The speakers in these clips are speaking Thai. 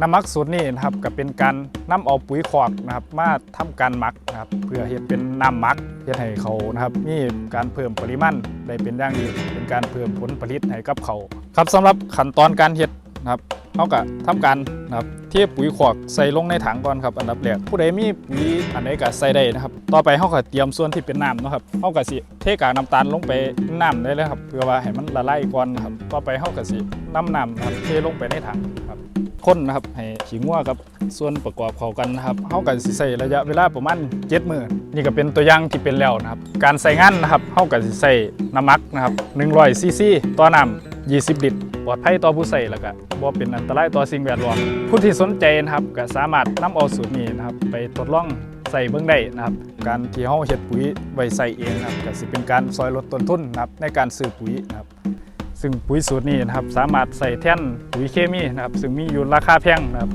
น้ำมักสูตรนี้นะครับก็เป็นการนำเอาปุ๋ยคอกนะครับมาทำการหมักนะครับเพื่อเฮ็ดเป็นน้ำหมักเฮ็ดให้เขานะครับมีการเพิ่มปริมาณได้เป็นอย่างดีเป็นการเพิ่มผลผลิตให้กับเขาครับสำหรับขั้นตอนการเฮ็ดนะครับเขาก็ทำการนะครับเทปุ๋ยคอกใส่ลงในถังก่อนครับอันดับแรกผู้ใดมีปุ๋ยอันไหนก็ใส่ได้นะครับ ต่อไปเขาก็เตรียมส่วนที่เป็นน้ำนะครับเขาก็สิเทกากน้ำตาลลงไปน้ำได้เลยครับเพื่อว่าให้มันละลายก่อนครับต่อไปเขาก็สิน้ำน้ำครับเทลงไปในถัง คนนะครับ ให้ขี้งัวกับส่วนประกอบเข้ากันนะครับเฮากันสิใช้ระยะเวลาประมาณ7มื้อนี่ก็เป็นตัวอย่างที่เป็นแล้วนะครับ การใส่งานนะครับเฮากันสิใส่น้ำมักนะครับ100ซีซีต่อน้ำ20 ลิตรปลอดภัยต่อผู้ใส่แล้วก็บ่เป็นอันตรายต่อสิ่งแวดล้อมผู้ที่สนใจนะครับก็สามารถนำเอาสูตรนี้นะครับ ไปทดลองใส่เบิ่งได้นะครับ การที่เฮาเฮ็ดปุ๋ยไว้ใส่เองนะครับก็สิเป็นการซอยลดต้นทุนนะครับในการซื้อปุ๋ยนะครับ ซึ่งปุ๋ยสูตรนี้นะครับสามารถใส่แท่นปุ๋ยเคมีนะครับซึ่งมีอยู่ราคาแพงนะครับ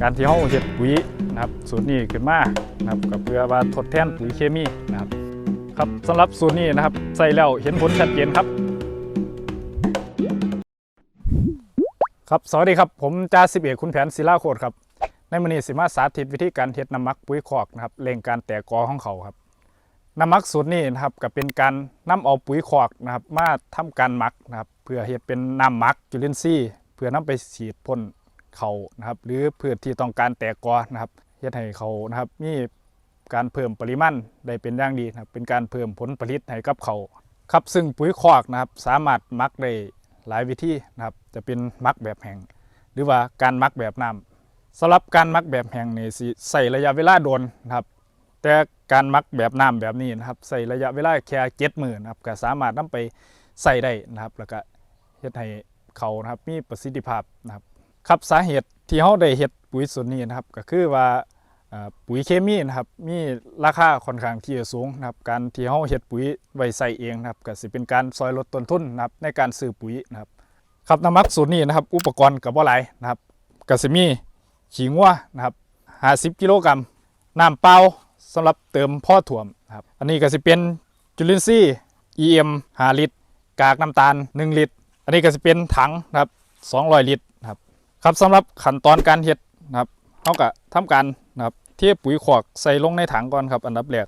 การที่เราเฮ็ดปุ๋ยนะครับสูตรนี้ขึ้นมานะครับก็เพื่อว่าทดแทนปุ๋ยเคมีนะครับครับสำหรับสูตรนี้นะครับใส่แล้วเห็นผลชัดเจนครับ ครับสวัสดีครับผมจ่าสิบเอกคุณแผนศิลาโคตรครับในมื้อนี้สิมาสาธิตวิธีการเฮ็ดน้ำมักปุ๋ยคอกนะครับเร่งการแตกกอของเขาครับ น้ำมักสูตรนี้นะครับก็เป็นการนำเอาปุ๋ยคอกนะครับมาทำการหมักนะครับเพื่อเฮ็ดเป็นน้ำหมักจุลินทรีย์เพื่อนำไปฉีดพ่นเขานะครับ หรือพืชที่ต้องการแตกกอนะครับเฮ็ดให้เขานะครับมีการเพิ่มปริมาณได้เป็นอย่างดีนะครับเป็นการเพิ่มผลผลิตให้กับเขาครับซึ่งปุ๋ยคอกนะครับสามารถมักได้หลายวิธีนะครับจะเป็นมักแบบแห้งหรือว่าการมักแบบน้ำสำหรับการมักแบบแห้งนี่ใส่ระยะเวลาโดนนะครับ แต่การมักแบบน้ำแบบนี้นะครับใส่ระยะเวลาแค่เจ็ดหมือนะครับก็สามารถนำไปใส่ได้นะครับแล้วก็เฮ็ดให้เขานะครับมีประสิทธิภาพนะครับครับสาเหตุที่เขาได้เฮ็ดปุ๋ยส่วนนี้นะครับก็คือว่าปุ๋ยเคมีนะครับมีราคาค่อนข้างที่จะสูงนะครับการที่เขาเฮ็ดปุ๋ยไว้ใส่เองนะครับก็สิเป็นการซอยลดต้นทุนนะครับในการซื้อปุ๋ยนะครับครับน้ำมักสูตรนี้นะครับอุปกรณ์กับว่าหลายนะครับก็สิมีขี้งัวนะครับ50กิโลกรัมน้ำเปล่า สำหรับเติมพ่อถ่วมครับอันนี้ก็สิเป็นจุลินทรีย์ EM 5ลิตร กากน้ำตาล 1 ลิตร อันนี้ก็สิเป็นถังนะครับ200 ลิตรครับครับสำหรับขั้นตอนการเฮ็ดนะครับเขาก็ทำการนะครับเทปุ๋ยขวากใส่ลงในถังก่อนครับอันดับแรก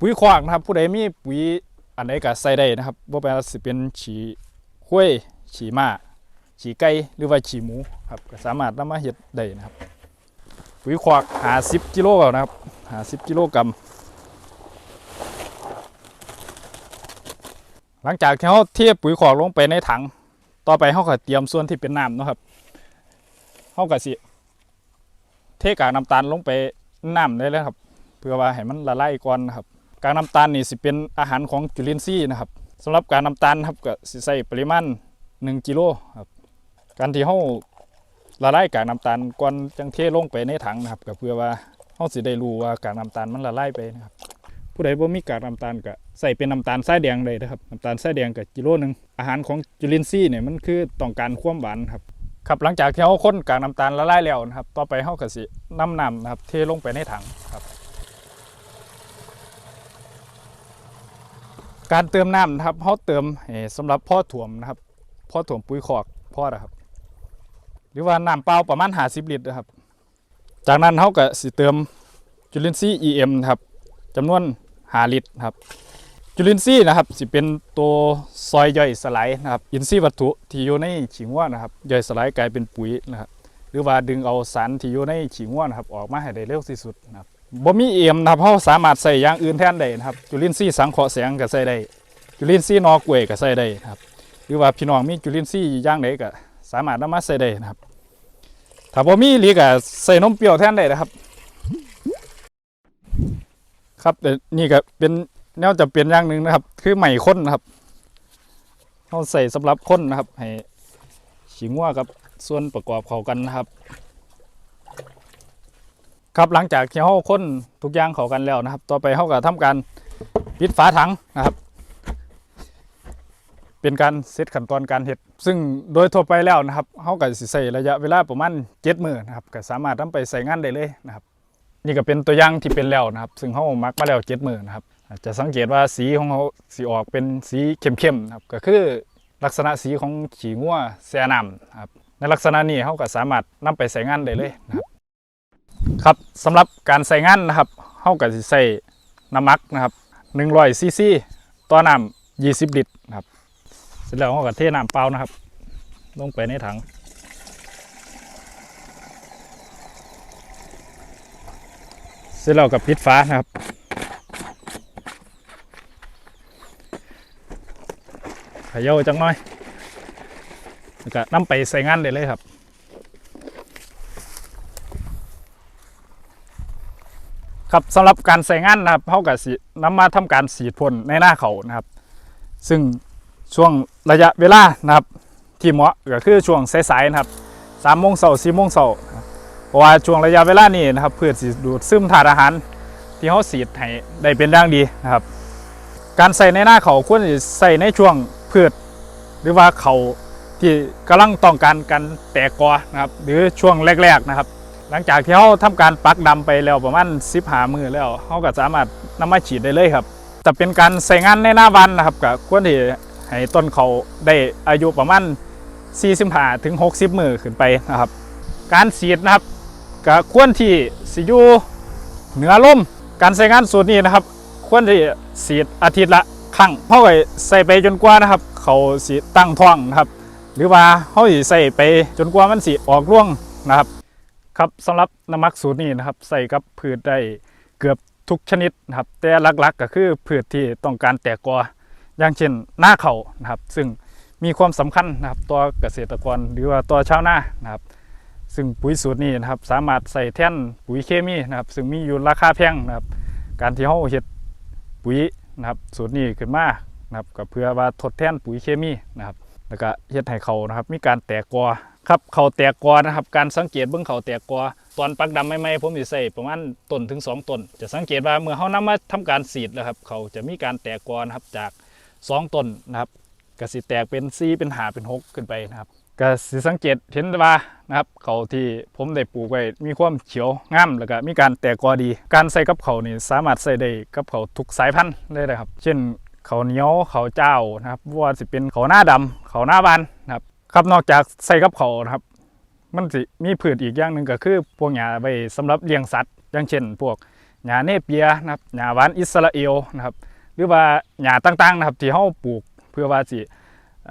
ปุ๋ยขวากนะครับ ผู้ใดมีปุ๋ยอันใดก็ใส่ได้นะครับว่าเป็นสิเป็นฉีข้วยฉีม้าฉีไก่หรือว่าฉีหมูครับก็สามารถนำมาเฮ็ดได้นะครับ ปุ๋ยขวากหาสิบกิโลนะครับหาสิบกิโลกรัมหลังจากที่เขาเทปุ๋ยขวากลงไปในถัง ต่อไปเขาก็เตรียมส่วนที่เป็นน้ำนะครับเขาก็สิเทกากน้ำตาลลงไปน้ำได้เลยครับ เพื่อว่าให้มันละลายก่อนนะครับกากน้ำตาลนี่สิเป็นอาหารของจุลินทรีย์นะครับสำหรับการน้ำตาลครับก็สิใส่ปริมาณ1กิโลครับการที่เขา ละลายกากน้ำตาลก่อนจังเทลงไปในถังนะครับก็เพื่อว่าเฮาสิได้รู้ว่ากากน้ำตาลมันละลายไปนะครับผู้ใดบ่มีกากน้ำตาลก็ใส่เป็นน้ำตาลทรายแดงได้นะครับน้ำตาลทรายแดงก็กิโลหนึงอาหารของจุลินทรีย์เนี่ยมันคือต้องการความหวานครับครับหลังจากที่เฮาค้นกากน้ำตาลละลายแล้วนะครับ ต่อไปเฮาก็สินํน้ำนะครับเทลงไปในถังครับ การเติมน้ำนะครับเฮาเติมสำหรับพ่อถ่วมนะครับพ่อถ่วมปุ๋ยคอกพ่อนะครับ หรือว่าน้ำเปล่าประมาณ50ลิตรนะครับ จากนั้นเขาก็สิเติมจุลินทรีย์ EM ครับจำนวน5ลิตรครับจุลินทรีย์นะครับสิเป็นตัวซอยย่อยสลายนะครับอินทรีย์วัตถุที่อยู่ในฉีงว่านะครับย่อยสลายกลายเป็นปุ๋ยนะครับหรือว่าดึงเอาสารที่อยู่ในฉีงว่านะครับออกมาให้ได้เร็วที่สุดนะครับบ่มี EM นะครับเขาสามารถใส่อย่างอื่นแทนได้นะครับจุลินทรีย์สังเคราะห์แสงก็ใส่ได้จุลินทรีย์นอกล้วยก็ใส่ได้นะครับหรือว่าพี่น้องมีจุลินทรีย์อย่างใดก็ สามารถนำมาใส่ได้นะครับ ถ้าบ่มีหลีก็ใส่นมเปรี้ยวแทนได้นะครับ ครับแต่นี่ก็เป็นแนวจะเปลี่ยนอย่างหนึ่งนะครับ คือใหม่ข้นนะครับเราใส่สำหรับข้นนะครับ ให้ขิงว่ากับส่วนประกอบเข้ากันนะครับ ครับหลังจากที่เราข้นทุกอย่างเข้ากันแล้วนะครับ ต่อไปเราก็ทำการปิดฝาถังนะครับ เป็นการเซตขั้นตอนการเฮ็ด ซึ่งโดยทั่วไปแล้วนะครับเขาก็สิใส่ระยะเวลาประมาณ7มื้อนะครับก็สามารถนำไปใส่งานได้เลยนะครับ นี่ก็เป็นตัวอย่างที่เป็นแล้วนะครับ ซึ่งเขามักมาแล้ว7มื้อนะครับจะสังเกตว่าสีของเขาสีออกเป็นสีเข้มๆนะครับก็คือลักษณะสีของขี้งัวแซนำนะครับในลักษณะนี้เขาก็สามารถนำไปใส่งานได้เลยนะครับครับสำหรับการใส่งานนะครับเขาก็สิใส่น้ำมักนะครับ100ซีซีต่อน้ำ20 ลิตร ร็จแล้วเขาก็เทน้ำเปล่านะครับ ลงไปในถังเสร็จแล้วกับปิดฟ้านะครับขย่าจังหน่อยแล้วก็นำไปใส่งานได้เลยครับ ครับสำหรับการใส่งานนะครับเขากับสีน้ำมาทำการสีดพ่นในหน้าเขานะครับ ซึ่ง ช่วงระยะเวลานะครับที่เหมาะก็คือช่วงสายๆนะครับสามโมงเสาร์สี่โมงเสาร์เพราะว่าช่วงระยะเวลานี้นะครับพืชสิดูดซึมธาตุอาหาร ที่เขาสีดให้ได้เป็นอย่างดีนะครับ การใส่ในหน้าเขาควรใส่ในช่วงพืช หรือว่าเขาที่กำลังต้องการการแตกกอนะครับ หรือช่วงแรกๆนะครับ หลังจากที่เขาทำการปักดำไปแล้วประมาณ10หามือแล้วเขาก็สามารถนำมาฉีดได้เลยครับแต่เป็นการใส่งานในหน้าวันนะครับก็ควรที่ ให้ต้นเขาได้อายุประมาณ45ถึง60 มือขึ้นไปนะครับ การฉีดนะครับก็ควรที่สิอยู่เหนือลมการใส่งานสูตรนี้นะครับ ควรที่ฉีดอาทิตย์ละครั้งเพราะไว้ใส่ไปจนกว่านะครับ เขาสิตั้งท้องนะครับ หรือว่าเขาสิใส่ไปจนกว่ามันสิออกร่วงนะครับ ครับสำหรับน้ำมักสูตรนี้นะครับ ใส่กับพืชได้เกือบทุกชนิดนะครับ แต่หลักๆก็คือพืชที่ต้องการแตกกอ อย่างเช่นหน้าเขานะครับ ซึ่งมีความสำคัญนะครับต่อเกษตรกรหรือว่าต่อชาวนานะครับ ซึ่งปุ๋ยสูตรนี้นะครับ สามารถใส่แท่นปุ๋ยเคมีนะครับ ซึ่งมีอยู่ราคาแพงนะครับ การที่เขาเฮ็ดปุ๋ยนะครับ สูตรนี้ขึ้นมานะครับก็เพื่อว่าทดแทนปุ๋ยเคมีนะครับ แล้วก็เฮ็ดให้เขานะครับ มีการแตกกอครับเขาแตกกอนะครับ การสังเกตเบื้องเขาแตกกอตอนปักดำใหม่ๆผมสิใส่ประมาณต้นถึงสองต้นจะสังเกตว่าเมื่อเขานำมาทำการสีดแล้วครับ เขาจะมีการแตกกอนะครับจาก สองต้นนะครับก็สิแตกเป็นซีเป็นหาเป็นหกขึ้นไปนะครับก็สิสังเกตเห็นว่านะครับเขาที่ผมได้ปลูกไว้มีความเขียวงามแล้วก็มีการแตกกอดี การใส่กับเขานี่สามารถใส่ได้กับเขาทุกสายพันธุ์เลยนะครับ เช่นเขาเหนียวเขาเจ้านะครับว่าสิเป็นเขาหน้าดำเขาหน้าบานนะครับครับนอกจากใส่กับเขานะครับ มันสิมีพืชอีกอย่างหนึ่งก็คือพวกหญ้าไว้สำหรับเลี้ยงสัตว์ อย่างเช่น พวกหญ้าเนเปียนะครับหญ้าหวานอิสราเอลนะครับ หรือว่าหญ้าต่างๆนะครับที่เฮาปลูกเพื่อว่าสิ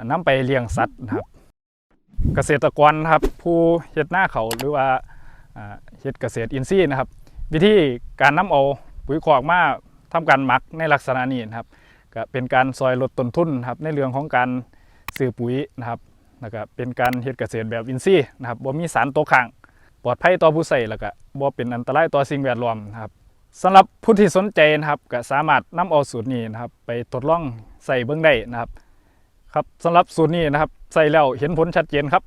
นำไปเลี้ยงสัตว์นะครับ เกษตรกรครับผู้เฮ็ดหน้าเขาหรือว่าเฮ็ดเกษตรอินทรีย์นะครับ วิธีการนำเอาปุ๋ยคอกมาทำการหมักในลักษณะนี้นะครับก็เป็นการซอยลดต้นทุนครับในเรื่องของการซื้อปุ๋ยนะครับแล้วก็เป็นการเฮ็ดเกษตรแบบอินทรีย์นะครับบ่มีสารตกค้างปลอดภัยต่อผู้ใช้แล้วก็บ่เป็นอันตรายต่อสิ่งแวดล้อมนะครับ สำหรับผู้ที่สนใจนะครับก็สามารถนำเอาสูตรนี้นะครับ ไปทดลองใส่เบื้องได้นะครับ ครับสำหรับสูตรนี้นะครับ ใส่แล้วเห็นผลชัดเจนครับ